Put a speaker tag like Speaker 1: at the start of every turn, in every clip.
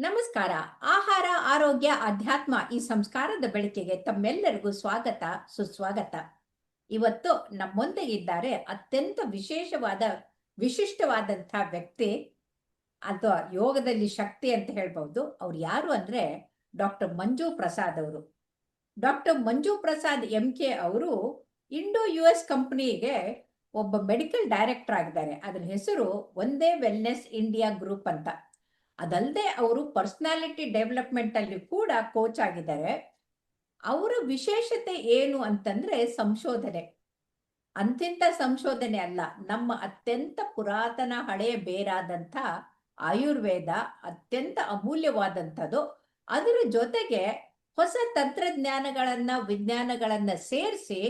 Speaker 1: ನಮಸ್ಕಾರ. ಆಹಾರ, ಆರೋಗ್ಯ, ಅಧ್ಯಾತ್ಮ ಈ ಸಂಸ್ಕಾರದ ಬೆಳಕಿಗೆ ತಮ್ಮೆಲ್ಲರಿಗೂ ಸ್ವಾಗತ, ಸುಸ್ವಾಗತ. ಇವತ್ತು ನಮ್ಮೊಂದಿಗಿದ್ದಾರೆ ಅತ್ಯಂತ ವಿಶೇಷವಾದ, ವಿಶಿಷ್ಟವಾದಂಥ ವ್ಯಕ್ತಿ, ಅಥವಾ ಯೋಗದಲ್ಲಿ ಶಕ್ತಿ ಅಂತ ಹೇಳ್ಬಹುದು ಅವ್ರು ಯಾರು ಅಂದ್ರೆ ಡಾಕ್ಟರ್ ಮಂಜು ಪ್ರಸಾದ್ ಅವರು. Doctor Manju Prasad M K ಅವರು ಇಂಡೋ ಯು ಎಸ್ ಕಂಪನಿಗೆ ಒಬ್ಬ ಮೆಡಿಕಲ್ ಡೈರೆಕ್ಟರ್ ಆಗಿದ್ದಾರೆ. ಅದರ ಹೆಸರು ಒಂದೇ ವೆಲ್ನೆಸ್ ಇಂಡಿಯಾ ಗ್ರೂಪ್ ಅಂತ. ಅದಲ್ಲದೆ ಅವರು ಪರ್ಸ್ನಾಲಿಟಿ ಡೆವಲಪ್ಮೆಂಟ್ ಅಲ್ಲಿ ಕೂಡ ಕೋಚ್ ಆಗಿದ್ದಾರೆ. ಅವರ ವಿಶೇಷತೆ ಏನು ಅಂತಂದ್ರೆ ಸಂಶೋಧನೆ. ಅಂತಿಂತ ಸಂಶೋಧನೆ ಅಲ್ಲ, ನಮ್ಮ ಅತ್ಯಂತ ಪುರಾತನ ಹಳೆಯ ಬೇರಾದಂಥ ಆಯುರ್ವೇದ, ಅತ್ಯಂತ ಅಮೂಲ್ಯವಾದಂಥದ್ದು. ಅದರ ಜೊತೆಗೆ ಹೊಸ ತಂತ್ರಜ್ಞಾನಗಳನ್ನ, ವಿಜ್ಞಾನಗಳನ್ನ ಸೇರಿಸಿ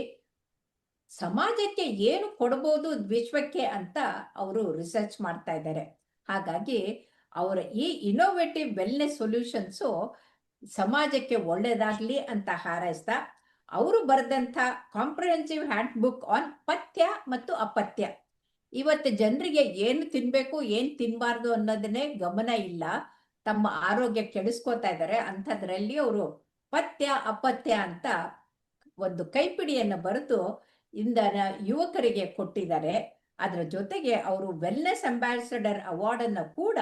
Speaker 1: ಸಮಾಜಕ್ಕೆ ಏನು ಕೊಡಬಹುದು ವಿಶ್ವಕ್ಕೆ ಅಂತ ಅವರು ರಿಸರ್ಚ್ ಮಾಡ್ತಾ ಇದ್ದಾರೆ. ಹಾಗಾಗಿ ಅವರ ಈ ಇನೋವೇಟಿವ್ ವೆಲ್ನೆಸ್ ಸೊಲ್ಯೂಷನ್ಸು ಸಮಾಜಕ್ಕೆ ಒಳ್ಳೆಯದಾಗಲಿ ಅಂತ ಹಾರೈಸ್ತಾ, ಅವರು ಬರೆದಂಥ ಕಾಂಪ್ರಿಹೆನ್ಸಿವ್ ಹ್ಯಾಂಡ್ ಬುಕ್ ಆನ್ ಪಥ್ಯ ಮತ್ತು ಅಪಥ್ಯ. ಇವತ್ತು ಜನರಿಗೆ ಏನು ತಿನ್ಬೇಕು, ಏನು ತಿನ್ನಬಾರ್ದು ಅನ್ನೋದನ್ನೇ ಗಮನ ಇಲ್ಲ. ತಮ್ಮ ಆರೋಗ್ಯ ಕೆಡಿಸ್ಕೋತಾ ಇದ್ದಾರೆ. ಅಂಥದ್ರಲ್ಲಿ ಅವರು ಪಥ್ಯ, ಅಪಥ್ಯ ಅಂತ ಒಂದು ಕೈಪಿಡಿಯನ್ನು ಬರೆದು ಇಂದ ಯುವಕರಿಗೆ ಕೊಟ್ಟಿದ್ದಾರೆ. ಅದರ ಜೊತೆಗೆ ಅವರು ವೆಲ್ನೆಸ್ ಅಂಬಾಸಿಡರ್ ಅವಾರ್ಡನ್ನು ಕೂಡ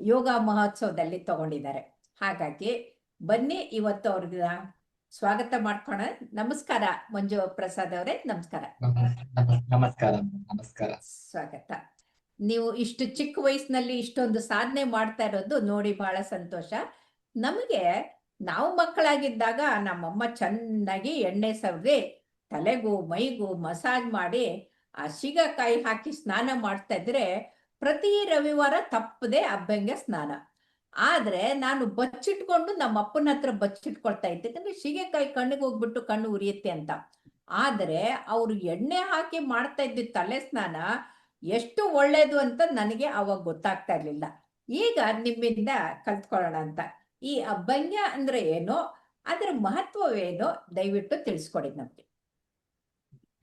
Speaker 1: ಯೋಗ ಮಹೋತ್ಸವದಲ್ಲಿ ತಗೊಂಡಿದ್ದಾರೆ. ಹಾಗಾಗಿ ಬನ್ನಿ ಇವತ್ತು ಅವ್ರಿಗೆ ಸ್ವಾಗತ ಮಾಡ್ಕೋಣ ನಮಸ್ಕಾರ ಮಂಜು ಪ್ರಸಾದ್ ಅವರೇ ನಮಸ್ಕಾರ.
Speaker 2: ನಮಸ್ಕಾರ ನಮಸ್ಕಾರ.
Speaker 1: ಸ್ವಾಗತ. ನೀವು ಇಷ್ಟು ಚಿಕ್ಕ ವಯಸ್ಸಿನಲ್ಲಿ ಇಷ್ಟೊಂದು ಸಾಧನೆ ಮಾಡ್ತಾ ಇರೋದು ನೋಡಿ ಬಹಳ ಸಂತೋಷ. ನಮಗೆ ನಾವು ಮಕ್ಕಳಾಗಿದ್ದಾಗ ನಮ್ಮಮ್ಮ ಚೆನ್ನಾಗಿ ಎಣ್ಣೆ ಸವರಿ ತಲೆಗೂ ಮೈಗೂ ಮಸಾಜ್ ಮಾಡಿ ಆ ಶಿಗಕಾಯಿ ಹಾಕಿ ಸ್ನಾನ ಮಾಡ್ತಾ ಇದ್ರೆ ಪ್ರತಿ ರವಿವಾರ ತಪ್ಪದೆ ಅಬ್ಬಂಗೆ ಸ್ನಾನ. ಆದ್ರೆ ನಾನು ಬಚ್ಚಿಟ್ಕೊಂಡು ನಮ್ಮ ಅಪ್ಪನ ಹತ್ರ ಬಚ್ಚಿಟ್ಕೊಳ್ತಾ ಇದ್ದೆ. ಯಾಕಂದ್ರೆ ಶಿಗೆಕಾಯಿ ಕಣ್ಣಿಗೆ ಹೋಗ್ಬಿಟ್ಟು ಕಣ್ಣು ಉರಿಯುತ್ತೆ ಅಂತ. ಆದ್ರೆ ಅವ್ರು ಎಣ್ಣೆ ಹಾಕಿ ಮಾಡ್ತಾ ಇದ್ದ ತಲೆ ಸ್ನಾನ ಎಷ್ಟು ಒಳ್ಳೇದು ಅಂತ ನನಗೆ ಅವಾಗ ಗೊತ್ತಾಗ್ತಾ ಇರ್ಲಿಲ್ಲ. ಈಗ ನಿಮ್ಮಿಂದ ಕಲ್ತ್ಕೊಳ್ಳೋಣ ಅಂತ. ಈ ಅಭಂಗ್ಯ ಅಂದ್ರೆ ಏನು? ಅದ್ರ ಮಹತ್ವವೇನು? ದಯವಿಟ್ಟು ತಿಳಿಸ್ಕೊಡಿ ನಮ್ಗೆ.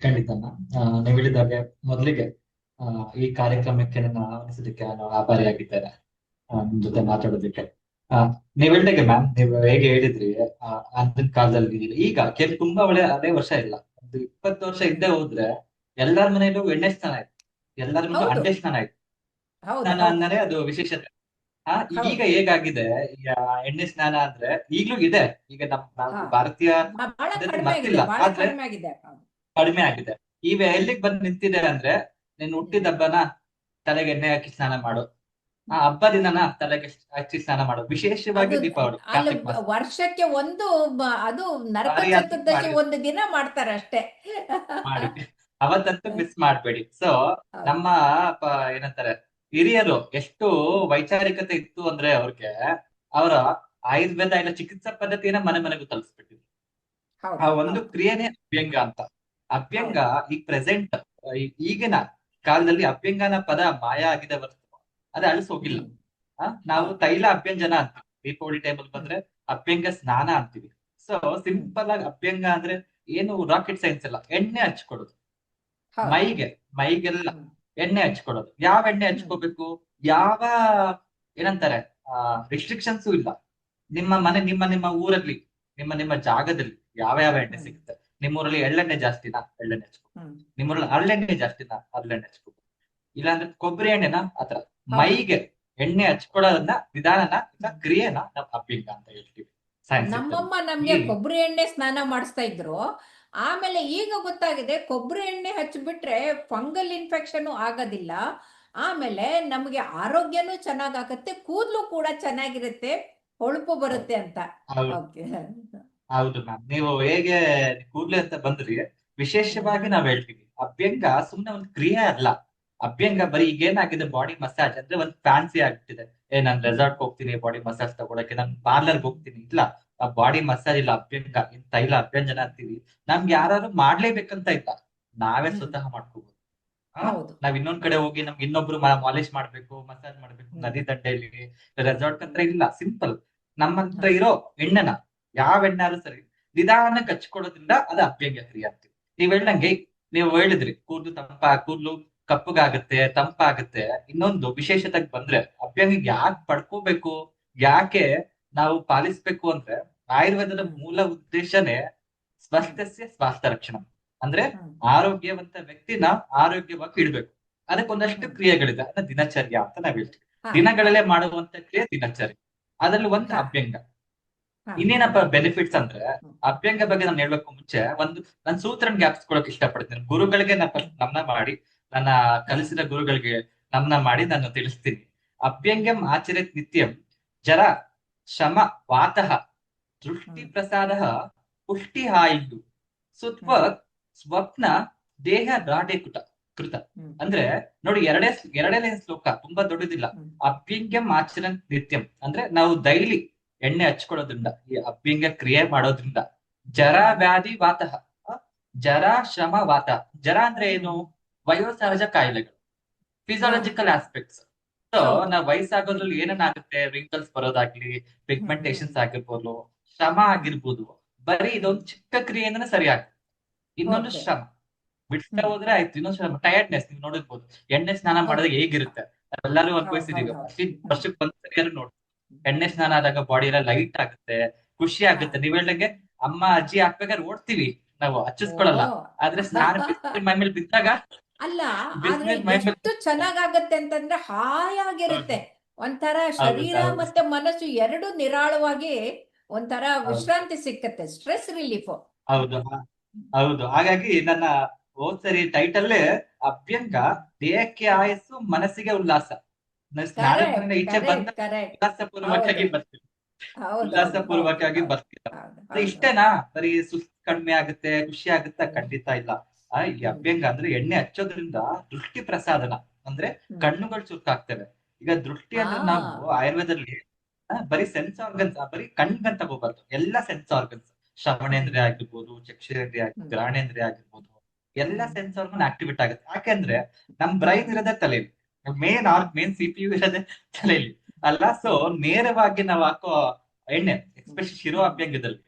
Speaker 2: ಖಂಡಿತ ನೀವು ಹೇಳಿದಾಗೆ ಮೊದಲಿಗೆ ಈ ಕಾರ್ಯಕ್ರಮಕ್ಕೆ ನನ್ನ ಆಹ್ವಾನಿಸೋದಕ್ಕೆ ನಾನು ಆಭಾರಿಯಾಗಿದ್ದೇನೆ. ನಿಮ್ ಜೊತೆ ಮಾತಾಡೋದಕ್ಕೆ. ನೀವ್ ಹೇಳ್ದಾಗೆ ಮ್ಯಾಮ್ ನೀವು ಹೇಗೆ ಹೇಳಿದ್ರಿ ಅಂದಿನ ಕಾಲದಲ್ಲಿ ಈಗ ಕೇಳಿ ತುಂಬಾ ಒಳ್ಳೆ ಅದೇ ವರ್ಷ ಇಲ್ಲ. ಒಂದು ಇಪ್ಪತ್ತು ವರ್ಷ ಇದ್ದೇ ಹೋದ್ರೆ ಎಲ್ಲಾರ ಮನೆಯಲ್ಲೂ ಎಣ್ಣೆ ಸ್ನಾನ ಆಯ್ತು. ಎಲ್ಲಾರ ಮನೆಯಲ್ಲೂ
Speaker 1: ಹೌದು.
Speaker 2: ಅಂಡೆ ಸ್ನಾನ ಆಯ್ತು. ಸ್ನಾನ ಅಂದ್ರೆ ಅದು ವಿಶೇಷತೆ.
Speaker 1: ಹಾ.
Speaker 2: ಈಗ ಹೇಗಾಗಿದೆ? ಎಣ್ಣೆ ಸ್ನಾನ ಅಂದ್ರೆ ಈಗ್ಲೂ ಇದೆ. ಈಗ
Speaker 1: ನಮ್ಮ
Speaker 2: ಭಾರತೀಯ. ಆದ್ರೆ-.
Speaker 1: ಕಡಿಮೆ ಆಗಿದೆ.
Speaker 2: ಈಗ ಎಲ್ಲಿಗೆ ಬಂದು ನಿಂತಿದೆ ಅಂದ್ರೆ ನೀನ್ ಹುಟ್ಟಿದ ಹಬ್ಬನ ತಲೆಗೆ ಎಣ್ಣೆ ಹಾಕಿ ಸ್ನಾನ ಮಾಡು. ಆ ಹಬ್ಬ ದಿನನ ತಲೆಗೆ ಹಚ್ಚಿ ಸ್ನಾನ ಮಾಡು. ವಿಶೇಷವಾಗಿ ದೀಪಾವಳಿ ಕಾರ್ತಿಕ್ ಮಾಸ.
Speaker 1: ವರ್ಷಕ್ಕೆ ಒಂದು ಬ- ಅದು ನರಕ ಚತುರ್ದಶಿ. ಒಂದು ದಿನ ಮಾಡ್ತಾರೆ ಅಷ್ಟೇ.
Speaker 2: ಮಾಡಿ ಅವತ್ತಂತೂ ಮಿಸ್ ಮಾಡ್ಬೇಡಿ. ಸೊ ನಮ್ಮ ಪ- ಏನಂತಾರೆ ಹಿರಿಯರು ಎಷ್ಟು ವೈಚಾರಿಕತೆ ಇತ್ತು ಅಂದ್ರೆ ಅವ್ರಿಗೆ ಅವರ ಆಯುರ್ವೇದ ಇಲ್ಲ ಚಿಕಿತ್ಸಾ ಪದ್ಧತಿಯನ್ನ ಮನೆ ಮನೆಗೂ ತಲುಪಿಸ್ಬಿಟ್ಟಿದ್ರು
Speaker 1: ಹೌದು,
Speaker 2: ಆ ಒಂದು
Speaker 1: ಹೌದು.
Speaker 2: ಕ್ರಿಯೆನೇ ಅಭ್ಯಂಗ ಅಂತ. ಅಭ್ಯಂಗ ಈ ಪ್ರೆಸೆಂಟ್ ಈಗಿನ ಕಾಲದಲ್ಲಿ ಅಭ್ಯಂಗನ ಪದ ಮಾಯ ಆಗಿದೆ ಹೊರತು. ಅದೇ ಅಳಿಸ್ ಹೋಗಿಲ್ಲ ಆ, ನಾವು ತೈಲ ಅಭ್ಯಂಜನ ಅಂತೀವಿ. ದೀಪಾವಳಿ ಟೈಮಲ್ಲಿ ಬಂದ್ರೆ ಅಭ್ಯಂಗ ಸ್ನಾನ ಅಂತೀವಿ. ಸೊ ಸಿಂಪಲ್ ಆಗಿ ಅಭ್ಯಂಗ ಅಂದ್ರೆ ಏನು ರಾಕೆಟ್ ಸೈನ್ಸ್ ಎಲ್ಲ ಎಣ್ಣೆ ಹಚ್ಕೊಡೋದು. ಮೈಗೆ ಮೈಗೆಲ್ಲ ಎಣ್ಣೆ ಹಚ್ಕೊಡೋದು. ಯಾವ ಎಣ್ಣೆ ಹಚ್ಕೋಬೇಕು? ಯಾವ ಏನಂತಾರೆ? ರಿಸ್ಟ್ರಿಕ್ಷನ್ಸು ಇಲ್ಲ. ನಿಮ್ಮ ಮನೆ ನಿಮ್ಮ ನಿಮ್ಮ ಊರಲ್ಲಿ ನಿಮ್ಮ ನಿಮ್ಮ ಜಾಗದಲ್ಲಿ ಯಾವ ಯಾವ ಎಣ್ಣೆ ಸಿಗುತ್ತೆ? ನಿಮ್ಮೂರಲ್ಲಿ ಎಳ್ಳೆಣ್ಣೆ ಜಾಸ್ತಿನಾ ಎಳ್ಳೆಣ್ಣೆ ಹಚ್ಕೋ. ನಿಮ್ಮೂರಲ್ಲಿ ಹರಳೆಣ್ಣೆ ಜಾಸ್ತಿನಾ ಹರಳೆಣ್ಣೆ ಹಚ್ಕೋ. ಇಲ್ಲಾಂದ್ರೆ ಕೊಬ್ಬರಿ ಎಣ್ಣೆನ ಆತರ ಮೈಗೆ ಎಣ್ಣೆ ಹಚ್ಕೊಡೋದನ್ನ ವಿಧಾನನ ಇಲ್ಲ ಕ್ರಿಯೆನ ನಾವು ಅಭ್ಯಂಗ ಅಂತ ಹೇಳ್ತೀವಿ.
Speaker 1: ನಮ್ಮಮ್ಮ ನಮ್ಗೆ. ಕೊಬ್ಬರಿ ಎಣ್ಣೆ ಸ್ನಾನ ಮಾಡಿಸ್ತಾ ಇದ್ರು. ಆಮೇಲೆ ಈಗ ಗೊತ್ತಾಗಿದೆ ಕೊಬ್ಬರಿ ಎಣ್ಣೆ ಹಚ್ಬಿಟ್ರೆ ಫಂಗಲ್ ಇನ್ಫೆಕ್ಷನ್ ಆಗೋದಿಲ್ಲ. ಆಮೇಲೆ ನಮಗೆ ಆರೋಗ್ಯನೂ ಚೆನ್ನಾಗಾಗತ್ತೆ ಕೂದಲು ಕೂಡ ಚೆನ್ನಾಗಿರುತ್ತೆ ಹೊಳಪು ಬರುತ್ತೆ ಅಂತ.
Speaker 2: ಹೌದು ಮ್ಯಾಮ್ ನೀವು ಹೇಗೆ ಕೂಡ್ಲೆ ಅಂತ ಬಂದ್ರಿ ವಿಶೇಷವಾಗಿ ನಾವ್ ಹೇಳ್ತೀವಿ. ಅಭ್ಯಂಗ ಸುಮ್ನೆ ಒಂದು ಕ್ರಿಯೆ ಅಲ್ಲ. ಅಭ್ಯಂಗ ಬರೀ ಈಗ ಏನಾಗಿದೆ ಬಾಡಿ ಮಸಾಜ್ ಅಂದ್ರೆ ಒಂದ್ ಫ್ಯಾನ್ಸಿ ಆಗ್ಬಿಟ್ಟಿದೆ. ಏ ನಾನ್ ರೆಸಾರ್ಟ್ ಹೋಗ್ತೀನಿ ಬಾಡಿ ಮಸಾಜ್ ತಗೊಳಕ್ಕೆ ನಾನ್ ಪಾರ್ಲರ್ ಹೋಗ್ತೀನಿ. ಇಲ್ಲ ಆ ಬಾಡಿ ಮಸಾಜ್ ಇಲ್ಲ ಅಭ್ಯಂಗ ಇನ್ ತೈಲ ಅಭ್ಯಂಜನ ಅಂತೀವಿ. ನಮ್ಗೆ ಯಾರು ಮಾಡ್ಲೇಬೇಕಂತ ಇಲ್ಲ. ನಾವೇ. ಸ್ವತಃ ಮಾಡ್ಕೋಬಹುದು
Speaker 1: ಹೌದು.
Speaker 2: ನಾವ್ ಇನ್ನೊಂದ್ ಕಡೆ ಹೋಗಿ ನಮ್ಗೆ ಇನ್ನೊಬ್ರು ಮಾಲಿಶ್ ಮಾಡ್ಬೇಕು ಮಸಾಜ್ ಮಾಡ್ಬೇಕು. ನದಿ ದಂಡೆಯಲ್ಲಿ ರೆಸಾರ್ಟ್ ಅಂದ್ರೆ ಇಲ್ಲ. ಸಿಂಪಲ್ ನಮ್ಮ ಹತ್ರ ಇರೋ ಎಣ್ಣೆನ. ಯಾವ ಸರಿ ನಿಧಾನ ಕಚ್ಕೊಡೋದ್ರಿಂದ ಅದು ಅಭ್ಯಂಗ ಕ್ರಿಯೆ ಅಂತೀವಿ ನೀವ್ ಹೇಳ್ದಂಗೆ ನೀವು ಹೇಳಿದ್ರಿ ಕೂದಲು ತಂಪ ಕೂದಲು ಕಪ್ಪಗಾಗತ್ತೆ ತಂಪಾಗತ್ತೆ ಇನ್ನೊಂದು ವಿಶೇಷತೆ ಬಂದ್ರೆ ಅಭ್ಯಂಗ ಯಾಕೆ ಪಡ್ಕೋಬೇಕು ಯಾಕೆ ನಾವು ಪಾಲಿಸ್ಬೇಕು ಅಂದ್ರೆ ಆಯುರ್ವೇದದ ಮೂಲ ಉದ್ದೇಶನೇ ಸ್ವಸ್ಥಸ್ಯ ಸ್ವಾಸ್ಥ್ಯ ರಕ್ಷಣೆ ಅಂದ್ರೆ. ಆರೋಗ್ಯವಂತ ವ್ಯಕ್ತಿನ ಆರೋಗ್ಯವಾಗಿ ಇಡ್ಬೇಕು ಅದಕ್ಕೆ ಒಂದಷ್ಟು ಕ್ರಿಯೆಗಳಿದೆ ಅದನ್ನ ದಿನಚರ್ಯ ಅಂತ ನಾವ್ ಹೇಳ್ತೀವಿ. ದಿನಗಳಲ್ಲೇ ಮಾಡುವಂತ ಕ್ರಿಯೆ ದಿನಚರ್ಯ ಅದ್ರಲ್ಲಿ ಒಂದು. ಅಭ್ಯಂಗ. ಇನ್ನೇನಪ್ಪ ಬೆನಿಫಿಟ್ಸ್ ಅಂದ್ರೆ ಅಭ್ಯಂಗ ಬಗ್ಗೆ ನಾನು ಹೇಳೋಕು ಮುಂಚೆ ಒಂದು ನಾನು ಸೂತ್ರನ್ ಜ್ಞಾಪಿಸ್ಕೊಳಕ್ ಇಷ್ಟಪಡ್ತೀನಿ. ಗುರುಗಳಿಗೆ ನಾನು ನಮನ ಮಾಡಿ ನನ್ನ ಕಲಿಸಿದ ಗುರುಗಳಿಗೆ ನಮ್ನ ಮಾಡಿ ನಾನು ತಿಳಿಸ್ತೀನಿ. ಅಭ್ಯಂಗಂ ಆಚರಿತ್ ನಿತ್ಯಂ ಜರ ಶಮ ವಾತಃ ದೃಷ್ಟಿ. ಪ್ರಸಾದ ಪುಷ್ಟಿ ಹಾಯಿಂದು ಸುತ್ವ ಸ್ವಪ್ನ ದೇಹ ದಾಢ್ಯಕೃತ ಕೃತ. ಅಂದ್ರೆ ನೋಡಿ ಎರಡೇ ಎರಡನೇ ಶ್ಲೋಕ ತುಂಬಾ ದೊಡ್ಡದಿಲ್ಲ. ಅಭ್ಯಂಗಂ ಆಚರಣ ನಿತ್ಯಂ. ಅಂದ್ರೆ ನಾವು ಡೈಲಿ ಎಣ್ಣೆ ಹಚ್ಕೊಳ್ಳೋದ್ರಿಂದ ಈ ಅಭ್ಯಂಗ ಕ್ರಿಯೆ ಮಾಡೋದ್ರಿಂದ ಜರ ವ್ಯಾಧಿ ವಾತಃ ಜರ ಶ್ರಮ ವಾತ ಜರ ಅಂದ್ರೆ ಏನು? ವಯೋಸಹಜ ಕಾಯಿಲೆಗಳು ಫಿಸಿಯಾಲಜಿಕಲ್ ಆಸ್ಪೆಕ್ಟ್ಸ್ ಸೊ. ನಾವ್ ವಯಸ್ಸಾಗೋದ್ರಲ್ಲಿ ಏನೇನಾಗುತ್ತೆ? ರಿಂಕಲ್ಸ್ ಬರೋದಾಗ್ಲಿ ಪಿಗ್ಮೆಂಟೇಶನ್ಸ್ ಆಗಿರ್ಬೋದು ಶ್ರಮ ಆಗಿರ್ಬೋದು ಬರೀ ಇದೊಂದು ಚಿಕ್ಕ ಕ್ರಿಯೆಯಿಂದನೇ ಸರಿ ಆಗ್ತದೆ ಇನ್ನೊಂದು. ಶ್ರಮ. ಬಿಡ್ತಾ ಹೋದ್ರೆ ಆಯ್ತು ಇನ್ನೊಂದು ಶ್ರಮ ಟಯರ್ಡ್ನೆಸ್ ನೀವು ನೋಡಿರ್ಬೋದು. ಎಣ್ಣೆ ಸ್ನಾನ ಮಾಡೋದಾಗ ಹೇಗಿರುತ್ತೆ? ನಾವೆಲ್ಲರೂ ಅನ್ಭವಿಸಿದೀವಿ. ವರ್ಷಕ್ಕೆ ಒಂದ್ಸರಿಯಾದ್ರು ನೋಡಿ ಎಣ್ಣೆ ಸ್ನಾನ ಆದಾಗ ಬಾಡಿ ಎಲ್ಲ ಲೈಟ್ ಆಗುತ್ತೆ ಖುಷಿ ಆಗುತ್ತೆ. ನೀವ್ ಹೇಳ್ದಂಗೆ ಅಮ್ಮ ಅಜ್ಜಿ ಹಾಕ್ಬೇಕಾದ್ರೆ ಓಡ್ತೀವಿ ನಾವು ಹಚ್ಚಿಸ್ಕೊಳಲ್ಲ ಆದ್ರೆ ಸ್ನಾನ ಬಿಸಿಲು ಮೈ ಮೇಲೆ ಬಿದ್ದಾಗ
Speaker 1: ಅಲ್ಲ ಎಷ್ಟು ಚೆನ್ನಾಗಾಗತ್ತೆ ಅಂತಂದ್ರೆ ಹಾಯಾಗಿರುತ್ತೆ. ಒಂಥರ ಶರೀರ. ಮತ್ತೆ ಮನಸ್ಸು ಎರಡು ನಿರಾಳವಾಗಿ ಒಂಥರ ವಿಶ್ರಾಂತಿ ಸಿಕ್ಕತ್ತೆ ಸ್ಟ್ರೆಸ್ ರಿಲೀಫ್
Speaker 2: ಹೌದು ಹೌದು. ಹಾಗಾಗಿ ನನ್ನ ಹೋದ್ ಸರಿ ಟೈಟಲ್ ಅಭ್ಯಂಗ ದೇಹಕ್ಕೆ ಆಯಸ್ಸು ಮನಸ್ಸಿಗೆ ಉಲ್ಲಾಸ. ನಾನು ಸ್ನಾನದ ಮನೆಯಿಂದ ಈಚೆ ಬಂದ
Speaker 1: ಕರೆಕ್ಟ್
Speaker 2: ಉಲ್ಲಾಸ ಪೂರ್ವಕವಾಗಿ
Speaker 1: ಹೌದು.
Speaker 2: ಬರ್ತೀನಿ
Speaker 1: ಹೌದು
Speaker 2: ಉಲ್ಲಾಸ ಪೂರ್ವಕವಾಗಿ ಬರ್ತೀನಿ ಅದೇ ಇಷ್ಟೇನಾ? ಬರೀ ಸುಸ್ತ್ ಕಡಿಮೆ ಆಗುತ್ತೆ ಖುಷಿ ಆಗುತ್ತಾ? ಖಂಡಿತ ಇಲ್ಲ. ಈ ಅಭ್ಯಂಗ ಅಂದ್ರೆ ಎಣ್ಣೆ ಹಚ್ಚೋದ್ರಿಂದ ದೃಷ್ಟಿ ಪ್ರಸಾದನ ಅಂದ್ರೆ ಕಣ್ಣುಗಳು ಚುರುಕಾಗ್ತವೆ. ಈಗ ದೃಷ್ಟಿ ಅಂದ್ರೆ ನಾವು ಆಯುರ್ವೇದದಲ್ಲಿ ಬರೀ ಸೆನ್ಸ್ ಆರ್ಗನ್ಸ್ ಬರೀ ಕಣ್ಗಂತ ತಗೋಬಾರ್ದು ಎಲ್ಲಾ ಸೆನ್ಸ್ ಆರ್ಗನ್ಸ್ ಶ್ರವಣೇಂದ್ರಿಯ ಆಗಿರ್ಬೋದು ಚಕ್ಷುರೇಂದ್ರಿಯ ಆಗಿರ್ಬೋದು. ಗ್ರಹಣೇಂದ್ರಿಯ ಆಗಿರ್ಬೋದು ಎಲ್ಲಾ ಸೆನ್ಸ್ ಆರ್ಗನ್ ಆಕ್ಟಿವೇಟ್ ಆಗುತ್ತೆ. ಯಾಕೆಂದ್ರೆ ನಮ್ ಬ್ರೈನ್ ಇರೋದೇ ತಲೆಯಲ್ಲಿ ಮೇನ್ ಆರ್ಕ್ ಮೇನ್ ಸಿ ಪಿ ಯು ಇರೋದೇ ತಲೆಯಲ್ಲಿ. ಅಲ್ಲ ಸೊ ನೇರವಾಗಿ ನಾವು ಹಾಕೋ ಎಣ್ಣೆ ಎಸ್ಪೆಷಲಿ ಶಿರೋ ಅಭ್ಯಂಗದಲ್ಲಿ.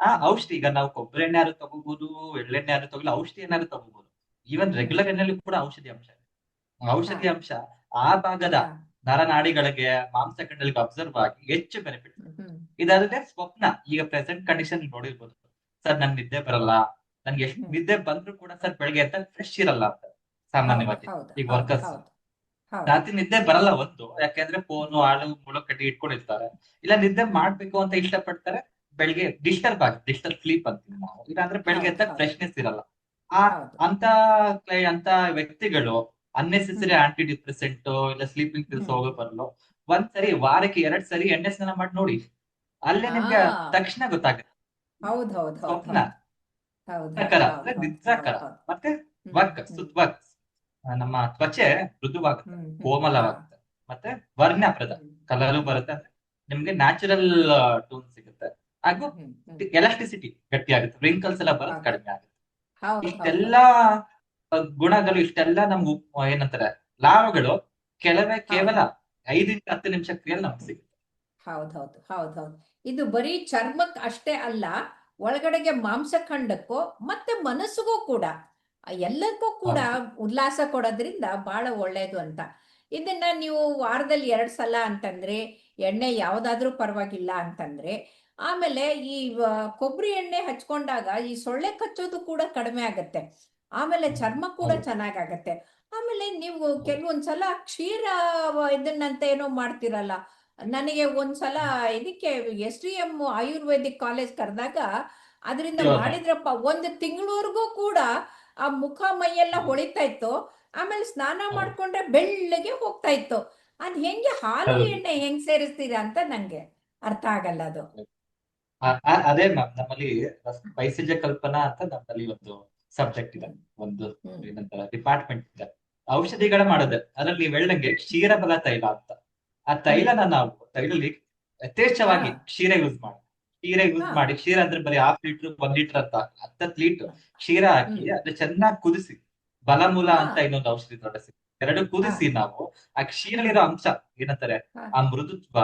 Speaker 2: ಆ ಔಷಧಿ ಈಗ ನಾವು ಕೊಬ್ಬರಿ ಎಣ್ಣೆ ಯಾರು ತಗೋಬಹುದು ಎಳ್ಳೆಣ್ಣೆ ಯಾರು ತಗೋಲ್ಲ ಔಷಧಿ ಏನಾದ್ರು ತಗೋಬಹುದು ಈವನ್ ರೆಗ್ಯುಲರ್ ಎಣ್ಣೆಲಿ ಕೂಡ ಔಷಧಿ ಅಂಶ ಇದೆ. ಔಷಧಿ ಅಂಶ ಆ ಭಾಗದ ನರನಾಡಿಗಳಿಗೆ ಮಾಂಸ ಮಾಂಸಖಂಡಗಳಿಗೆ ಅಬ್ಸರ್ವ್ ಆಗಿ ಹೆಚ್ಚು ಬೆನಿಫಿಟ್ ಇದಲ್ಲದೆ ಸ್ವಪ್ನ ಈಗ ಪ್ರೆಸೆಂಟ್ ಕಂಡೀಷನ್ ನೋಡಿರ್ಬೋದು. ಸರ್ ನನ್ ನಿದ್ದೆ ಬರಲ್ಲ. ನನ್ಗೆ ಎಷ್ಟು ನಿದ್ದೆ ಬಂದ್ರು ಕೂಡ ಸರ್ ಬೆಳಗ್ಗೆ ಅಂತ ಫ್ರೆಶ್ ಇರಲ್ಲ ಅಂತ ಸಾಮಾನ್ಯವಾಗಿ. ಈಗ ವರ್ಕರ್ಸ್ ರಾತ್ರಿ ನಿದ್ದೆ ಬರಲ್ಲ ಒಂದು ಯಾಕೆಂದ್ರೆ ಫೋನು ಮೂಲಕ ಕಟ್ಟಿ ಇಟ್ಕೊಂಡಿರ್ತಾರೆ. ಇಲ್ಲ ನಿದ್ದೆ ಮಾಡ್ಬೇಕು ಅಂತ ಇಷ್ಟಪಡ್ತಾರೆ ಬೆಳಿಗ್ಗೆ ಡಿಸ್ಟರ್ಬ್ ಆಗುತ್ತೆ. ಡಿಸ್ಟರ್ಬ್ ಸ್ಲೀಪ್ ಅಂತೀವಿ ನಾವು. ಇಲ್ಲಾಂದ್ರೆ ಬೆಳಿಗ್ಗೆ ಎದ್ದ. ಫ್ರೆಶ್ನೆಸ್ ಇರಲ್ಲ. ಆ ಅಂತ ಕ್ಲೈ- ಅಂತ ವ್ಯಕ್ತಿಗಳು ಅನ್ನೆಸೆಸರಿ. ಆಂಟಿ ಡಿಪ್ರೆಸೆಂಟ್ ಇಲ್ಲ ಸ್ಲೀಪಿಂಗ್ ಪಿಲ್ಸ್. ಹೋಗೋ ಬರಲು ಒಂದ್ ಸರಿ ವಾರಕ್ಕೆ ಎರಡ್ ಸರಿ ಎಣ್ಣೆ ಸ್ನಾನ ಮಾಡಿ ನೋಡಿ. ಅಲ್ಲೇ ನಿಮ್ಗೆ ತಕ್ಷಣ ಗೊತ್ತಾಗುತ್ತೆ.
Speaker 1: ಹೌದೌದು
Speaker 2: ಮತ್ತೆ ವರ್ಕ್
Speaker 1: ಸುತ್
Speaker 2: ಸುದ್ವರ್ಕ್ ನಮ್ಮ ತ್ವಚೆ ಮೃದುವಾಗುತ್ತೆ. ಕೋಮಲವಾಗುತ್ತೆ. ಮತ್ತೆ ವರ್ಣಪ್ರದ ಕಲರು ಬರುತ್ತೆ. ಅಂದ್ರೆ ನಿಮ್ಗೆ ನ್ಯಾಚುರಲ್ ಟೋನ್ ಸಿಗುತ್ತೆ. ಹಾಗೂ. ಎಲಾಸ್ಟಿಸಿಟಿ ಗಟ್ಟಿ ಆಗುತ್ತೆ ರಿಂಕಲ್ಸ್ ಎಲ್ಲ ಬರೋದು. ಕಡಿಮೆ ಆಗುತ್ತೆ. ಇಷ್ಟೆಲ್ಲಾ ಗುಣಗಳು ಇಷ್ಟೆಲ್ಲ ನಮ್ಗೆ ಏನಂತಾರೆ ಲಾಭಗಳು ಕೆಲವೇ ಕೇವಲ ಐದರಿಂದ ಹತ್ತು ನಿಮಿಷ ಕ್ರಿಯೆಯಲ್ಲಿ ನಮ್ಗೆ ಸಿಗುತ್ತೆ.
Speaker 1: ಹೌದೌದು ಹೌದು ಹೌದ್ ಹೌದು. ಇದು ಬರೀ ಚರ್ಮಕ್ ಅಷ್ಟೇ ಅಲ್ಲ ಒಳಗಡೆಗೆ ಮಾಂಸಖಂಡಕ್ಕೂ ಮತ್ತೆ ಮನಸ್ಸಿಗೂ ಕೂಡ ಆ ಎಲ್ಲಕ್ಕೂ ಕೂಡ ಉಲ್ಲಾಸ ಕೊಡೋದ್ರಿಂದ ಬಹಳ ಒಳ್ಳೇದು ಅಂತ. ಇದನ್ನ ನೀವು ವಾರದಲ್ಲಿ ಎರಡು ಸಲ ಅಂತಂದ್ರೆ ಎಣ್ಣೆ ಯಾವ್ದಾದ್ರೂ ಪರವಾಗಿಲ್ಲ ಅಂತಂದ್ರೆ ಆಮೇಲೆ ಈ ಕೊಬ್ಬರಿ ಎಣ್ಣೆ ಹಚ್ಕೊಂಡಾಗ ಈ ಸೊಳ್ಳೆ ಕಚ್ಚೋದು ಕೂಡ ಕಡಿಮೆ ಆಗತ್ತೆ. ಆಮೇಲೆ ಚರ್ಮ ಕೂಡ. ಚೆನ್ನಾಗಾಗತ್ತೆ. ಆಮೇಲೆ ನೀವು ಕೆಲವೊಂದ್ಸಲ ಕ್ಷೀರ ಇದನ್ನಂತ ಏನೋ ಮಾಡ್ತಿರಲ್ಲ ನನಗೆ ಒಂದ್ಸಲ ಇದಕ್ಕೆ S D M Ayurvedic college ಕರೆದಾಗ ಅದರಿಂದ ಮಾಡಿದ್ರಪ್ಪ ಒಂದು ತಿಂಗಳವರೆಗೂ ಕೂಡ ಆ ಮುಖ ಮೈಯೆಲ್ಲ ಹೊಳಿತಾ ಇತ್ತು. ಆಮೇಲೆ ಸ್ನಾನ ಮಾಡ್ಕೊಂಡ್ರೆ ಬೆಳ್ಳಗೆ ಹೋಗ್ತಾ ಇತ್ತು. ಅದ್ ಹೆಂಗೆ ಹಾಲು ಎಣ್ಣೆ ಹೆಂಗ್ ಸೇರಿಸ್ತೀರಾ ಅಂತ ನಂಗೆ ಅರ್ಥ ಆಗಲ್ಲ ಅದು.
Speaker 2: ಅದೇ ಮ್ಯಾಮ್ ನಮ್ಮಲ್ಲಿ ಪೈಸಜ ಕಲ್ಪನಾ ಅಂತ ನಮ್ಮಲ್ಲಿ ಒಂದು ಸಬ್ಜೆಕ್ಟ್ ಇದೆ. ಒಂದು ಏನಂತಾರ ಡಿಪಾರ್ಟ್ಮೆಂಟ್ ಇದೆ. ಔಷಧಿಗಳ ಮಾಡೋದು. ಅದ್ರಲ್ಲಿ ನೀವ್ ಹೇಳ್ದಂಗೆ ಕ್ಷೀರಬಲ ತೈಲ ಅಂತ. ಆ ತೈಲನ ನಾವು ತೈಲಲ್ಲಿ ಯಥೇಚ್ಛವಾಗಿ. ಕ್ಷೀರ ಯೂಸ್ ಮಾಡಿ ಕ್ಷೀರ ಯೂಸ್. ಮಾಡಿ ಕ್ಷೀರ ಅಂದ್ರೆ ಬರೀ ಹಾಫ್ ಲೀಟರ್ ಒಂದ್ ಲೀಟರ್ ಅಂತ ಹತ್ತತ್ತು ಲೀಟರ್ ಕ್ಷೀರ ಹಾಕಿ
Speaker 1: ಅದನ್ನ
Speaker 2: ಅದ್ರ ಚೆನ್ನಾಗಿ ಕುದಿಸಿ ಬಲಮೂಲ. ಅಂತ ಇನ್ನೊಂದು ಔಷಧಿ ತೊಡಸಿ ಎರಡು ಕುದಿಸಿ ನಾವು ಆ ಕ್ಷೀರಲ್ಲಿರೋ ಅಂಶ ಏನಂತಾರೆ ಆ ಮೃದುತ್ವ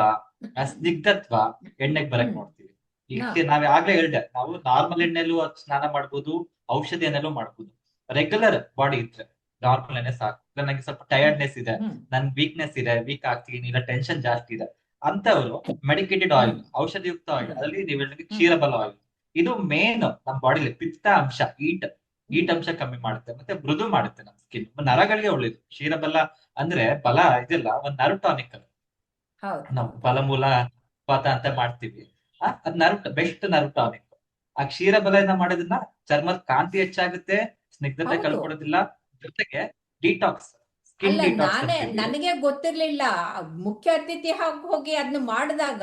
Speaker 2: ಆ ಸ್ನಿಗ್ಧತ್ವ ಎಣ್ಣೆಗೆ ಬರಕ್ ನೋಡ್ತೀವಿ. ಈಗ. ನಾವ್ ಆಗ್ಲೇ ಹೇಳ್ದೆ ನಾವು ನಾರ್ಮಲ್ ಎಣ್ಣೆಲ್ಲೂ ಸ್ನಾನ ಮಾಡ್ಬೋದು ಔಷಧಿ ಎಣ್ಣೆಲ್ಲೂ ಮಾಡ್ಬೋದು. ರೆಗ್ಯುಲರ್ ಬಾಡಿ ಇದ್ರೆ ನಾರ್ಮಲ್ ಎಣ್ಣೆ ಸಾಕು. ನಂಗೆ ಸ್ವಲ್ಪ ಟಯರ್ಡ್ನೆಸ್ ಇದೆ. ನನ್ ವೀಕ್ನೆಸ್ ಇದೆ ವೀಕ್ ಆಗ್ತೀನಿ ಇಲ್ಲ ಟೆನ್ಷನ್ ಜಾಸ್ತಿ ಇದೆ ಅಂತವರು ಮೆಡಿಕೇಟೆಡ್ ಆಯಿಲ್ ಔಷಧಿಯುಕ್ತ ಆಯಿಲ್ ಅದರಲ್ಲಿ ನೀವು ಕ್ಷೀರಬಲ ಆಯಿಲ್ ಇದು ಮೇನ್ ನಮ್ಮ ಬಾಡಿಲಿ ಪಿತ್ತ ಅಂಶ ಈಟ್ ಈಟ್ ಅಂಶ ಕಮ್ಮಿ ಮಾಡುತ್ತೆ ಮತ್ತೆ ಮೃದು ಮಾಡುತ್ತೆ ನಮ್ಮ ಸ್ಕಿನ್ ನರಗಳಿಗೆ ಒಳ್ಳೇದು. ಕ್ಷೀರಬಲ ಅಂದ್ರೆ ಬಲ ಇದೆಲ್ಲ ಒಂದ್ ನರ್ವ್ ಟಾನಿಕ್ ಅದು.
Speaker 1: ಹೌದು.
Speaker 2: ನಾವು ಬಲಮೂಲ ಪಾತ ಅಂತ ಮಾಡ್ತೀವಿ. ಅದ್ ನರ್ವ್ ಬೆಸ್ಟ್ ನರ್ವ್ ಟಾನಿಕ್ ಆ ಏನ ಮಾಡೋದನ್ನ ಚರ್ಮದ ಕಾಂತಿ ಹೆಚ್ಚಾಗುತ್ತೆ ಸ್ನಿಗ್ಧತೆ ಕಳ್ಕೊಡೋದಿಲ್ಲ ಜೊತೆಗೆ ಡಿಟಾಕ್ಸ್
Speaker 1: ಅಲ್ಲ ನಾನೇ ನನಗೆ ಗೊತ್ತಿರ್ಲಿಲ್ಲ. ಮುಖ್ಯ ಅತಿಥಿ ಹಾಗೆ ಹೋಗಿ ಅದನ್ನ ಮಾಡಿದಾಗ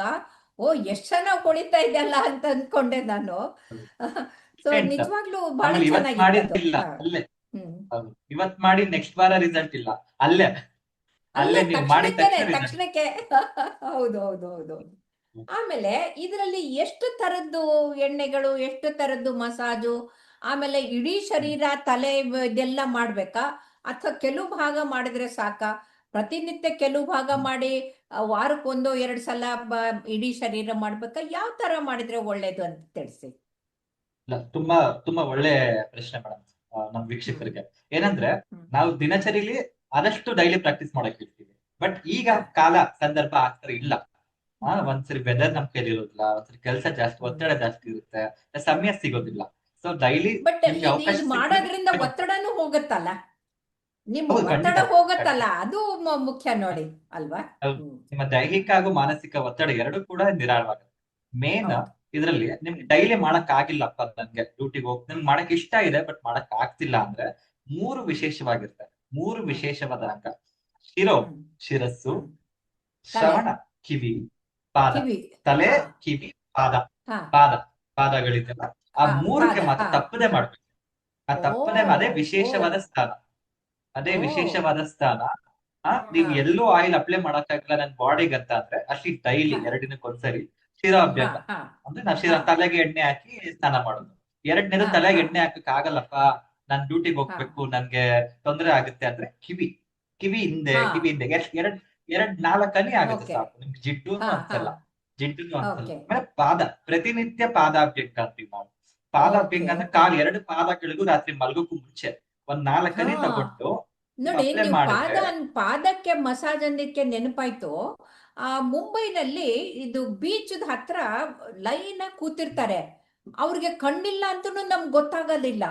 Speaker 1: ಓ ಎಷ್ಟ್ ಚೆನ್ನಾಗಿ ಕುಳಿತಾ ಇದೆಯಲ್ಲ ಅಂತ ಅನ್ಕೊಂಡೆ ನಾನು. ಸೊ? ನಿಜವಾಗ್ಲೂ ಬಹಳ
Speaker 2: ಚೆನ್ನಾಗಿ ಇವತ್ ಮಾಡಿ ನೆಕ್ಸ್ಟ್ ವಾರ ರಿಸಲ್ಟ್ ಇಲ್ಲ. ಅಲ್ಲೇ. ಅಲ್ಲೇ.
Speaker 1: ತಕ್ಷಣಕ್ಕೆ. ಹೌದು ಹೌದು ಹೌದು. ಆಮೇಲೆ ಇದರಲ್ಲಿ ಎಷ್ಟು ತರದ್ದು ಎಣ್ಣೆಗಳು ಎಷ್ಟು ತರದ್ದು ಮಸಾಜು ಆಮೇಲೆ ಇಡೀ ಶರೀರ ತಲೆ ಇದೆಲ್ಲ ಮಾಡ್ಬೇಕಾ? ಅಥವಾ ಕೆಲವು ಭಾಗ ಮಾಡಿದ್ರೆ ಸಾಕಾ. ಪ್ರತಿನಿತ್ಯ ಕೆಲವು ಭಾಗ ಮಾಡಿ ವಾರಕ್ಕೊಂದು ಎರಡ್ ಸಲ ಇಡೀ ಶರೀರ ಮಾಡ್ಬೇಕ? ಯಾವ ತರ ಮಾಡಿದ್ರೆ ಒಳ್ಳೇದು ಅಂತ ತಿಳಿಸಿ.
Speaker 2: ತುಂಬಾ ತುಂಬಾ ಒಳ್ಳೆ ಪ್ರಶ್ನೆ ಮೇಡಮ್ ನಮ್ ವೀಕ್ಷಕರಿಗೆ. ಏನಂದ್ರೆ. ನಾವು ದಿನಚರಿಲಿ ಆದಷ್ಟು ಡೈಲಿ ಪ್ರಾಕ್ಟೀಸ್ ಮಾಡಕ್ ಇರ್ತೀವಿ ಬಟ್ ಈಗ ಕಾಲ ಸಂದರ್ಭ ಆತರ ಇಲ್ಲ. ಒಂದ್ಸರಿ ವೆದರ್ ನಮ್ ಕೈಲಿ ಇರೋದಿಲ್ಲ ಒಂದ್ಸರಿ ಕೆಲಸ ಜಾಸ್ತಿ ಒತ್ತಡ ಜಾಸ್ತಿ ಇರುತ್ತೆ ಸಮಯ ಸಿಗೋದಿಲ್ಲ. ಸೊ ಡೈಲಿ
Speaker 1: ಮಾಡೋದ್ರಿಂದ ಒತ್ತಡನೂ ಹೋಗುತ್ತಲ್ಲ? ನಿಮ್ಮ. ಒತ್ತಡ ಹೋಗುತ್ತಲ್ಲ ಅದು ಮುಖ್ಯ ನೋಡಿ ಅಲ್ವಾ?
Speaker 2: ನಿಮ್ಮ ದೈಹಿಕ ಹಾಗೂ ಮಾನಸಿಕ ಒತ್ತಡ ಎರಡು ಕೂಡ ನಿರಾಳವಾಗುತ್ತೆ. ಮೇನ್. ಇದ್ರಲ್ಲಿ ನಿಮ್ಗೆ ಡೈಲಿ ಮಾಡಕ್ ಆಗಿಲ್ಲಪ್ಪ ನನ್ಗೆ ಡ್ಯೂಟಿಗೆ ಹೋಗ್ ನನ್ಗೆ ಮಾಡಕ್ ಇಷ್ಟ ಇದೆ ಬಟ್ ಮಾಡಕ್ ಆಗ್ತಿಲ್ಲ ಅಂದ್ರೆ ಮೂರು ವಿಶೇಷವಾಗಿರ್ತವೆ ಮೂರು ವಿಶೇಷವಾದ ಅಂಗ ಶಿರೋ ಶಿರಸ್ಸು. ಶ್ರವಣ ಕಿವಿ ಪಾದ. ತಲೆ ಕಿವಿ ಪಾದ. ಪಾದ. ಪಾದಗಳಿದೆಲ್ಲ ಆ ಮೂರಕ್ಕೆ ಮಾತ್ರ. ತಪ್ಪದೆ ಮಾಡ್ಬೇಕು. ಆ ತಪ್ಪದೆ ಅದೇ ವಿಶೇಷವಾದ ಸ್ಥಾನ. ಅದೇ ವಿಶೇಷವಾದ ಸ್ಥಾನ. ಆ ನೀವ್ ಎಲ್ಲೂ ಆಯಿಲ್ ಅಪ್ಲೈ ಮಾಡಕ್ಕಾಗಲ್ಲ. ನನ್ ಬಾಡಿಗೆ ಅಂತ ಅಂದ್ರೆ ಅಷ್ಟೇ ಡೈಲಿ
Speaker 1: ಎರಡಿನಕ್ಕೆ
Speaker 2: ಎರಡು ದಿನಕ್ಕೆ ಒಂದ್ಸರಿ ಶಿರಾ ಅಭ್ಯಾಸ.
Speaker 1: ಹಾ, ಹಾ.
Speaker 2: ಅಂದ್ರೆ ನಾವ್ ಶಿರಾ ತಲೆಗೆ ಎಣ್ಣೆ ಹಾಕಿ ಸ್ನಾನ ಮಾಡೋದು. ಎರಡನೇದು ತಲೆಗೆ ಎಣ್ಣೆ ಹಾಕಕ್ ಆಗಲ್ಲಪ್ಪ. ನಾನ್ ಡ್ಯೂಟಿಗೆ ಹೋಗ್ಬೇಕು. ನನ್ಗೆ ತೊಂದರೆ ಆಗುತ್ತೆ ಅಂದ್ರೆ ಕಿವಿ. ಕಿವಿ ಹಿಂದೆ ಕಿವಿ ಹಿಂದೆ. ಎರಡ್ ಎರಡ್ ನಾಲ್ಕನಿ ನಾಲ್ಕು ಆಗುತ್ತೆ. ಸಾಕು. ನಿಮ್ಗೆ ಜಿಡ್ಡು
Speaker 1: ಅಂತಲ್ಲ
Speaker 2: ಅನ್ಸಲ್ಲ. ಜಿಡ್ಡು ಅನ್ಸಲ್ಲ.
Speaker 1: Okay.
Speaker 2: ಆಮೇಲೆ ಪಾದ. ಪ್ರತಿನಿತ್ಯ ಪಾದಾಭ್ಯಂಗ ಅಂತೀವಿ ನಾವು. ಪಾದಾಭ್ಯಂಗ ಅಂದ್ರೆ. ಕಾಲ್ ಎರಡು ಪಾದಗಳಿಗೂ ರಾತ್ರಿ ಮಲ್ಗಕ್ಕೂ ಮುಂಚೆ. ಒಂದ್ ನಾಲ್ಕನೇ
Speaker 1: ಹಾ. ನೋಡಿ
Speaker 2: apply
Speaker 1: ನೀವು ಪಾದ
Speaker 2: ಮಾಡಿದ್ರೆ-
Speaker 1: ಅನ್- ಪಾದಕ್ಕೆ ಮಸಾಜ್ ಅಂದಿಕ್ಕೆ ನೆನಪಾಯ್ತು. ಆ ಮುಂಬೈನಲ್ಲಿ ಇದು ಬೀಚ್ ಹತ್ರ ಲೈನ್ ಕೂತಿರ್ತಾರೆ. ಅವ್ರಿಗೆ ಕಣ್ಣಿಲ್ಲ ಅಂತೂ ನಮ್ಗೆ ಗೊತ್ತಾಗೋದಿಲ್ಲ.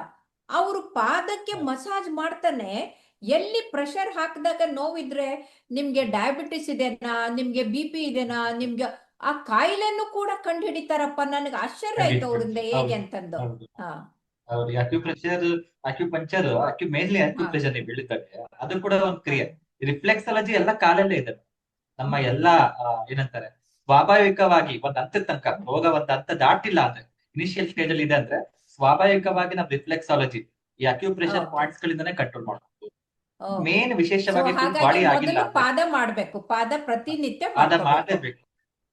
Speaker 1: ಅವರು ಪಾದಕ್ಕೆ ಮಸಾಜ್ ಮಾಡ್ತಾನೆ ಎಲ್ಲಿ ಪ್ರೆಷರ್ ಹಾಕಿದಾಗ ನೋವಿದ್ರೆ ನಿಮ್ಗೆ ಡಯಾಬಿಟಿಸ್ ಇದೆನಾ ನಿಮ್ಗೆ ಬಿ ಪಿ ಇದೆನಾ ನಿಮ್ಗೆ ಆ ಕಾಯಿಲೆನೂ ಕೂಡ ಕಂಡು ಹಿಡಿತಾರಪ್ಪ ನನಗೆ ಆಶ್ಚರ್ಯ ಆಯ್ತು ಅವ್ರಿಂದ ಹೇಗೆ
Speaker 2: ಹೌದು.
Speaker 1: ಅಂತಂದು.
Speaker 2: ಹೌದು.
Speaker 1: ಹಾ.
Speaker 2: ಹೌದು ಅಕ್ಯುಪ್ರೆಷರ್ ಅಕ್ಯುಪಂಚರ್ ಅಕ್ಯು ಮೇನ್ಲಿ ಅಕ್ಯುಪ್ರೆಷರ್ ನೀವು ಬೀಳುತ್ತವೆ ಅದು ಕೂಡ ಒಂದು ಕ್ರಿಯೆ. ರಿಫ್ಲೆಕ್ಸಾಲಜಿ ಎಲ್ಲ ಕಾಲಲ್ಲೇ ಇದೆ. ನಮ್ಮ ಎಲ್ಲಾ ಏನಂತಾರೆ ಸ್ವಾಭಾವಿಕವಾಗಿ ಒಂದ್ ಹಂತದ ತನಕ ರೋಗ ಒಂದ್ ಹಂತ ದಾಟಿಲ್ಲ ಅಂದ್ರೆ ಇನಿಷಿಯಲ್ ಸ್ಟೇಜ್ ಅಲ್ಲಿ ಇದೆ ಅಂದ್ರೆ ಸ್ವಾಭಾವಿಕವಾಗಿ ನಮ್ ರಿಫ್ಲೆಕ್ಸಾಲಜಿ ಈ ಅಕ್ಯುಪ್ರೆಷರ್
Speaker 1: ಪ್ರೆಷರ್
Speaker 2: ಪಾಯಿಂಟ್ಸ್ ಗಳಿಂದನೇ ಕಂಟ್ರೋಲ್ ಮಾಡಬಹುದು ಮೇನ್ ವಿಶೇಷವಾಗಿ ಬಾಡಿ ಆಗಿಲ್ಲ
Speaker 1: ಪಾದ ಮಾಡ್ಬೇಕು. ಪಾದ ಪ್ರತಿನಿತ್ಯ
Speaker 2: ಪಾದ
Speaker 1: ಮಾಡ್ಕೋಬೇಕು.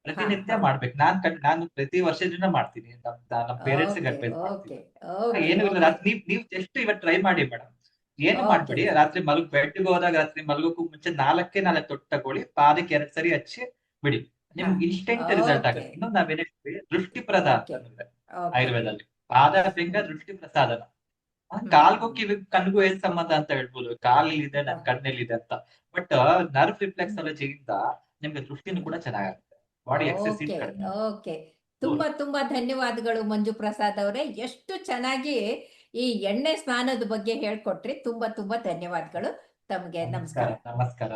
Speaker 2: ಪ್ರತಿನಿತ್ಯ. ಮಾಡ್ಬೇಕು. ನಾನ್ ಕಣ್- ನಾನು ಪ್ರತಿ ವರ್ಷದಿಂದ ಮಾಡ್ತೀನಿ. ನಮ್ ನಮ್
Speaker 1: ಪೇರೆಂಟ್ಸ್ಗೆ
Speaker 2: ಅಡ್ವೈಸ್ ಮಾಡ್ತೀನಿ. ಏನು ಇಲ್ಲ. ರಾತ್ರಿ ನೀವ್ ನೀವ್ ಜಸ್ಟ್ ಇವತ್ ಟ್ರೈ ಮಾಡಿ ಮೇಡಮ್. ಏನು
Speaker 1: Okay.
Speaker 2: ಮಾಡ್ಬೇಡಿ. ರಾತ್ರಿ ಮಲಗ್ ಬೆಡ್ಗೆ ಹೋದಾಗ ರಾತ್ರಿ ಮಲಗೋಕ್ಕೂ ಮುಂಚೆ ನಾಲ್ಕೇ ನಾಲ್ಕು ತೊಟ್ಟು ತಗೊಳ್ಳಿ. ಪಾದಕ್ಕೆ ಎರಡ್ ಸರಿ ಹಚ್ಚಿ ಬಿಡಿ. ನಿಮ್ಗೆ. Instant result
Speaker 1: Okay.
Speaker 2: ಆಗುತ್ತೆ. ಇನ್ನೊಂದು ನಾವೇನ್ ಹೇಳ್ತೀವಿ?
Speaker 1: Okay.
Speaker 2: ಅಂತಂದ್ರೆ ಆಯುರ್ವೇದದಲ್ಲಿ. ಪಾದ ಬೆಂಗ ದೃಷ್ಟಿ ಪ್ರಸಾದನ ಆ. ಕಾಲ್ಗೂ ಕಿವಿ ಕಣ್ಗೂ ಏನ್ ಸಂಬಂಧ ಅಂತ ಹೇಳ್ಬೋದು. ಕಾಲಲ್ಲಿದೆ ನನ್
Speaker 1: ಕಣ್ಣಲ್ಲಿ
Speaker 2: ಇದೆ ಅಂತ. ಬಟ್ ನರ್ವ್ ರಿಫ್ಲೆಕ್ಸಾಲಜಿಯಿಂದ ನಿಮ್ಗೆ ದೃಷ್ಟಿನೂ ಕೂಡ ಚೆನ್ನಾಗುತ್ತೆ ಬಾಡಿ
Speaker 1: ಓಕೆ ತುಂಬಾ ತುಂಬಾ ಧನ್ಯವಾದಗಳು ಮಂಜು ಪ್ರಸಾದ್ ಅವರೇ. ಎಷ್ಟು ಚೆನ್ನಾಗಿ ಈ ಎಣ್ಣೆ ಸ್ನಾನದ ಬಗ್ಗೆ ಹೇಳ್ಕೊಟ್ರಿ. ತುಂಬಾ ತುಂಬಾ ಧನ್ಯವಾದಗಳು. ತಮಗೆ ನಮಸ್ಕಾರ.
Speaker 2: ನಮಸ್ಕಾರ.